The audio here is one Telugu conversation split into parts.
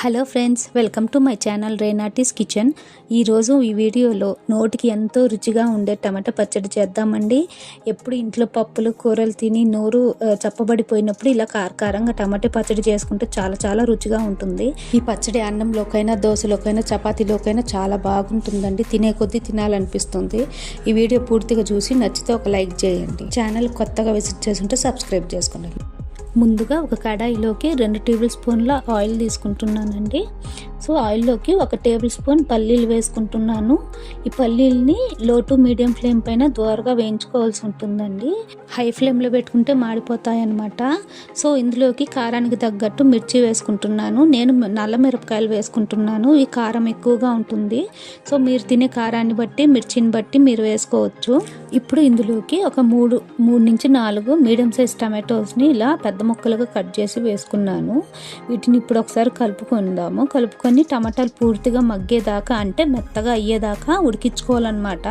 Hello friends welcome to my channel Renati's kitchen. ఈరోజు ఈ వీడియోలో నోటికి ఎంతో రుచిగా ఉండే టమాటా పచ్చడి చేద్దామండి. ఎప్పుడు ఇంట్లో పప్పులు కూరలు తిని నోరు చప్పబడిపోయినప్పుడు ఇలా కారకారంగా టమాటా పచ్చడి చేసుకుంటే చాలా చాలా రుచిగా ఉంటుంది. ఈ పచ్చడి అన్నంలోకైనా దోశలోకైనా చపాతీలోకైనా చాలా బాగుంటుందండి. తినే కొద్దీ తినాలనిపిస్తుంది. ఈ వీడియో పూర్తిగా చూసి నచ్చితే ఒక లైక్ చేయండి. ఛానల్ కొత్తగా విజిట్ చేస్తుంటే సబ్స్క్రైబ్ చేసుకోండి. ముందుగా ఒక కడాయిలోకి రెండు టేబుల్ స్పూన్ల ఆయిల్ తీసుకుంటున్నానండి. సో ఆయిల్లోకి ఒక టేబుల్ స్పూన్ పల్లీలు వేసుకుంటున్నాను. ఈ పల్లీల్ని లో టు మీడియం ఫ్లేమ్ పైన దోరగా వేయించుకోవాల్సి ఉంటుందండి. హై ఫ్లేమ్లో పెట్టుకుంటే మాడిపోతాయి అనమాట సో ఇందులోకి కారానికి తగ్గట్టు మిర్చి వేసుకుంటున్నాను. నేను నల్ల మిరపకాయలు వేసుకుంటున్నాను. ఈ కారం ఎక్కువగా ఉంటుంది. సో మీరు తినే కారాన్ని బట్టి మిర్చిని బట్టి మీరు వేసుకోవచ్చు. ఇప్పుడు ఇందులోకి ఒక మూడు మూడు నుంచి నాలుగు మీడియం సైజ్ టమాటోస్ని ఇలా పెద్ద ముక్కలుగా కట్ చేసి వేసుకున్నాను. వీటిని ఇప్పుడు ఒకసారి కలుపుకుందాము. కలుపుకొని టమాటాలు పూర్తిగా మగ్గేదాకా అంటే మెత్తగా అయ్యేదాకా ఉడికించుకోవాలన్నమాట.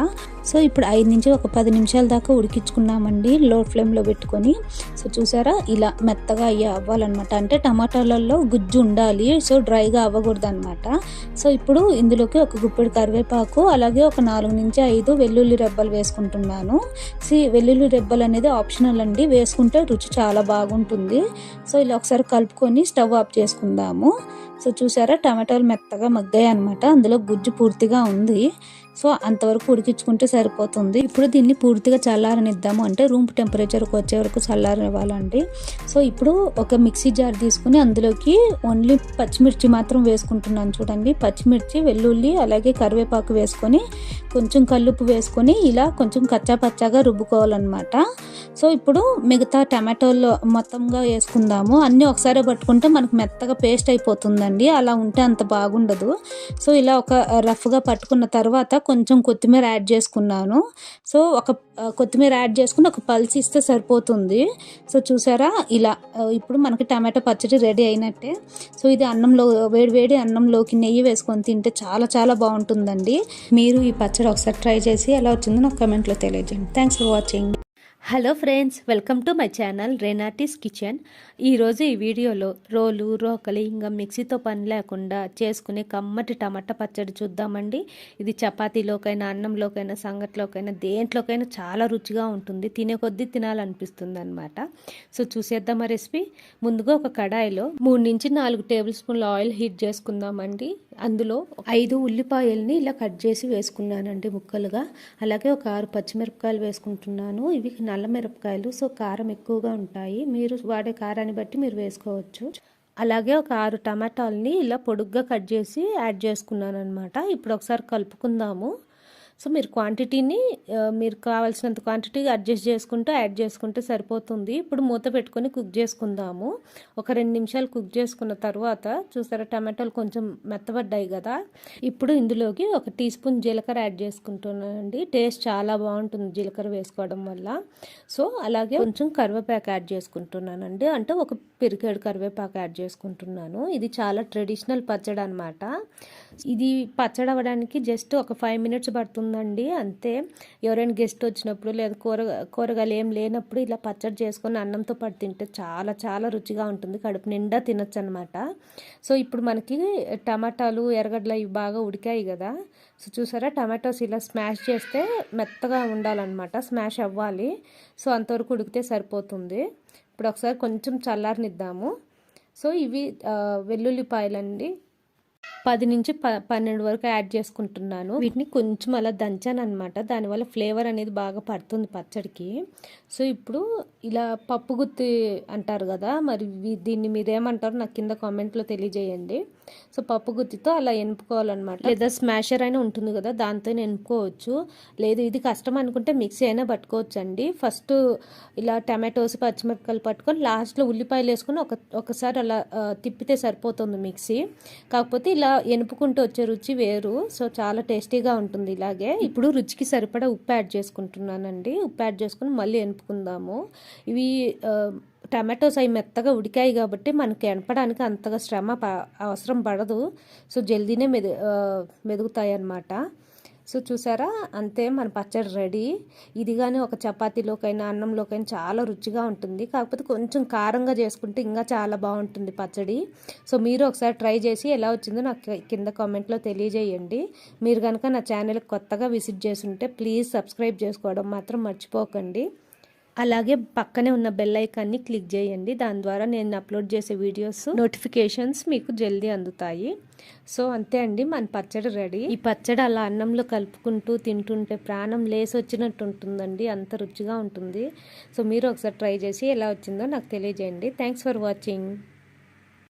సో ఇప్పుడు ఐదు నుంచి ఒక పది నిమిషాల దాకా ఉడికించుకున్నామండి లో ఫ్లేమ్లో పెట్టుకొని. సో చూసారా? ఇలా మెత్తగా అయ్యే అవ్వాలన్నమాట. అంటే టమాటాలలో గుజ్జు ఉండాలి సో డ్రైగా అవ్వకూడదు అనమాట సో ఇప్పుడు ఇందులోకి ఒక గుప్పెడు కరివేపాకు అలాగే ఒక నాలుగు నుంచి ఐదు వెల్లుల్లి రెబ్బలు వేసుకుంటున్నాను. సి వెల్లుల్లి రెబ్బలు అనేది ఆప్షనల్ అండి. వేసుకుంటే రుచి చాలా బాగుంటుంది. సో ఇలా ఒకసారి కలుపుకొని స్టవ్ ఆఫ్ చేసుకుందాము. సో చూసారా టమాటాలు మెత్తగా మగ్గాయి అనమాట అందులో గుజ్జు పూర్తిగా ఉంది. సో అంతవరకు ఉడికించుకుంటే సరిపోతుంది. ఇప్పుడు దీన్ని పూర్తిగా చల్లారనిద్దాము. అంటే రూమ్ టెంపరేచర్కి వచ్చే వరకు చల్లారనివ్వాలండి. సో ఇప్పుడు ఒక మిక్సీ జార్ తీసుకుని అందులోకి ఓన్లీ పచ్చిమిర్చి మాత్రం వేసుకుంటున్నాను చూడండి. పచ్చిమిర్చి వెల్లుల్లి అలాగే కరివేపాకు వేసుకొని కొంచెం కల్లుపు వేసుకొని ఇలా కొంచెం కచ్చా పచ్చాగా రుబ్బుకోవాలన్నమాట. సో ఇప్పుడు మిగతా టమాటోల్లో మొత్తంగా వేసుకుందాము. అన్నీ ఒకసారి పట్టుకుంటే మనకు మెత్తగా పేస్ట్ అయిపోతుందండి. అలా ఉంటే అంత బాగుండదు. సో ఇలా ఒక రఫ్గా పట్టుకున్న తర్వాత కొంచెం కొత్తిమీర యాడ్ చేసుకున్నాను. సో ఒక కొత్తిమీర యాడ్ చేసుకుని ఒక పల్స్ ఇస్తే సరిపోతుంది. సో చూసారా? ఇలా ఇప్పుడు మనకి టమాటో పచ్చడి రెడీ అయినట్టే. సో ఇది అన్నంలో వేడి వేడి అన్నంలోకి నెయ్యి వేసుకొని తింటే చాలా చాలా బాగుంటుందండి. మీరు ఈ పచ్చడి ఒకసారి ట్రై చేసి ఎలా వచ్చిందో నాకు కమెంట్లో తెలియజేయండి. Thanks for watching hello friends welcome to my channel Renati's kitchen. ఈరోజు ఈ వీడియోలో రోలు రోకలి ఇంకా మిక్సీతో పని లేకుండా చేసుకునే కమ్మటి టమాటా పచ్చడి చూద్దామండి. ఇది చపాతీలోకైనా అన్నంలోకైనా సంగట్లోకైనా దేంట్లోకైనా చాలా రుచిగా ఉంటుంది. తినే కొద్దీ తినాలనిపిస్తుంది అనమాట సో చూసేద్దామా రెసిపీ? ముందుగా ఒక కడాయిలో మూడు నుంచి నాలుగు టేబుల్ స్పూన్ల ఆయిల్ హీట్ చేసుకుందామండి. అందులో ఐదు ఉల్లిపాయల్ని ఇలా కట్ చేసి వేసుకున్నానండి ముక్కలుగా. అలాగే ఒక ఆరు పచ్చిమిరపకాయలు వేసుకుంటున్నాను. ఇవి నల్ల మిరపకాయలు సో కారం ఎక్కువగా ఉంటాయి. మీరు వాడే కారాన్ని బట్టి మీరు వేసుకోవచ్చు. అలాగే ఒక ఆరు టమాటాలని ఇలా పొడుగ్గా కట్ చేసి యాడ్ చేసుకున్నాను అనమాట ఇప్పుడు ఒకసారి కలుపుకుందాము. సో మీరు క్వాంటిటీని మీరు కావాల్సినంత క్వాంటిటీ అడ్జస్ట్ చేసుకుంటూ యాడ్ చేసుకుంటే సరిపోతుంది. ఇప్పుడు మూత పెట్టుకొని కుక్ చేసుకుందాము. ఒక రెండు నిమిషాలు కుక్ చేసుకున్న తర్వాత చూసారా టమాటాలు కొంచెం మెత్తబడ్డాయి కదా? ఇప్పుడు ఇందులోకి ఒక టీ స్పూన్ జీలకర్ర యాడ్ చేసుకుంటున్నానండి. టేస్ట్ చాలా బాగుంటుంది జీలకర్ర వేసుకోవడం వల్ల. సో అలాగే కొంచెం కరివేపాకు యాడ్ చేసుకుంటున్నానండి. అంటే ఒక పెరికేడు కరివేపాకు యాడ్ చేసుకుంటున్నాను. ఇది చాలా ట్రెడిషనల్ పచ్చడి అనమాట ఇది పచ్చడి అవ్వడానికి జస్ట్ ఒక ఫైవ్ మినిట్స్ పడుతుంది. పడుతుందండి అంతే ఎవరైనా గెస్ట్ వచ్చినప్పుడు లేదా కూర కూరగాయలు ఏం లేనప్పుడు ఇలా పచ్చడి చేసుకొని అన్నంతో పాటు తింటే చాలా చాలా రుచిగా ఉంటుంది. కడుపు నిండా తినొచ్చు అనమాట సో ఇప్పుడు మనకి టమాటాలు ఎర్రగడ్డలు ఇవి బాగా ఉడికాయి కదా. సో చూసారా? టమాటోస్ ఇలా స్మాష్ చేస్తే మెత్తగా ఉండాలన్నమాట. స్మాష్ అవ్వాలి. సో అంతవరకు ఉడికితే సరిపోతుంది. ఇప్పుడు ఒకసారి కొంచెం చల్లారనిద్దాము. సో ఇవి వెల్లుల్లిపాయలండి. పది నుంచి ప పన్నెండు వరకు యాడ్ చేసుకుంటున్నాను. వీటిని కొంచెం అలా దంచాను అనమాట దానివల్ల ఫ్లేవర్ అనేది బాగా పడుతుంది పచ్చడికి. సో ఇప్పుడు ఇలా పప్పు గుత్తి అంటారు కదా మరి దీన్ని మీరేమంటారో నాకు కింద కామెంట్లో తెలియజేయండి. సో పప్పు గుత్తితో అలా ఎనుపుకోవాలన్నమాట. లేదా స్మాషర్ అయినా ఉంటుంది కదా దాంతో ఎనుపుకోవచ్చు. లేదు ఇది కష్టం అనుకుంటే మిక్సీ అయినా పట్టుకోవచ్చు అండి ఫస్ట్ ఇలా టమాటోస్ పచ్చిమిరపకాయలు పట్టుకొని లాస్ట్లో ఉల్లిపాయలు వేసుకొని ఒక ఒకసారి అలా తిప్పితే సరిపోతుంది మిక్సీ. కాకపోతే ఇలా ఎనుపుకుంటూ వచ్చే రుచి వేరు. సో చాలా టేస్టీగా ఉంటుంది ఇలాగే. ఇప్పుడు రుచికి సరిపడా ఉప్పు యాడ్ చేసుకుంటున్నానండి. ఉప్పు యాడ్ చేసుకుని మళ్ళీ ఎనుపుకుందాము. ఇవి టమాటోస్ అవి మెత్తగా ఉడికాయి కాబట్టి మనకి ఎనపడానికి అంతగా శ్రమ అవసరం పడదు. సో జల్దీనే మెదు మెదుగుతాయి అన్నమాట సో చూసారా? అంతే మన పచ్చడి రెడీ. ఇది కానీ ఒక చపాతీలోకైనా అన్నంలోకైనా చాలా రుచిగా ఉంటుంది. కాకపోతే కొంచెం కారంగా చేసుకుంటే ఇంకా చాలా బాగుంటుంది పచ్చడి. సో మీరు ఒకసారి ట్రై చేసి ఎలా వచ్చిందో నాకు కింద కామెంట్లో తెలియజేయండి. మీరు కనుక నా ఛానల్కి కొత్తగా విజిట్ చేస్తుంటే ప్లీజ్ సబ్స్క్రైబ్ చేసుకోవడం మాత్రం మర్చిపోకండి. అలాగే పక్కనే ఉన్న బెల్ ఐకాన్ని క్లిక్ చేయండి. దాని ద్వారా నేను అప్లోడ్ చేసే వీడియోస్ నోటిఫికేషన్స్ మీకు జల్దీ అందుతాయి. సో అంతే అండి. మన పచ్చడి రెడీ ఈ పచ్చడి అలా అన్నంలో కలుపుకుంటూ తింటుంటే ప్రాణం లేసి వచ్చినట్టు ఉంటుందండి. అంత రుచిగా ఉంటుంది. సో మీరు ఒకసారి ట్రై చేసి ఎలా వచ్చిందో నాకు తెలియజేయండి. Thanks for watching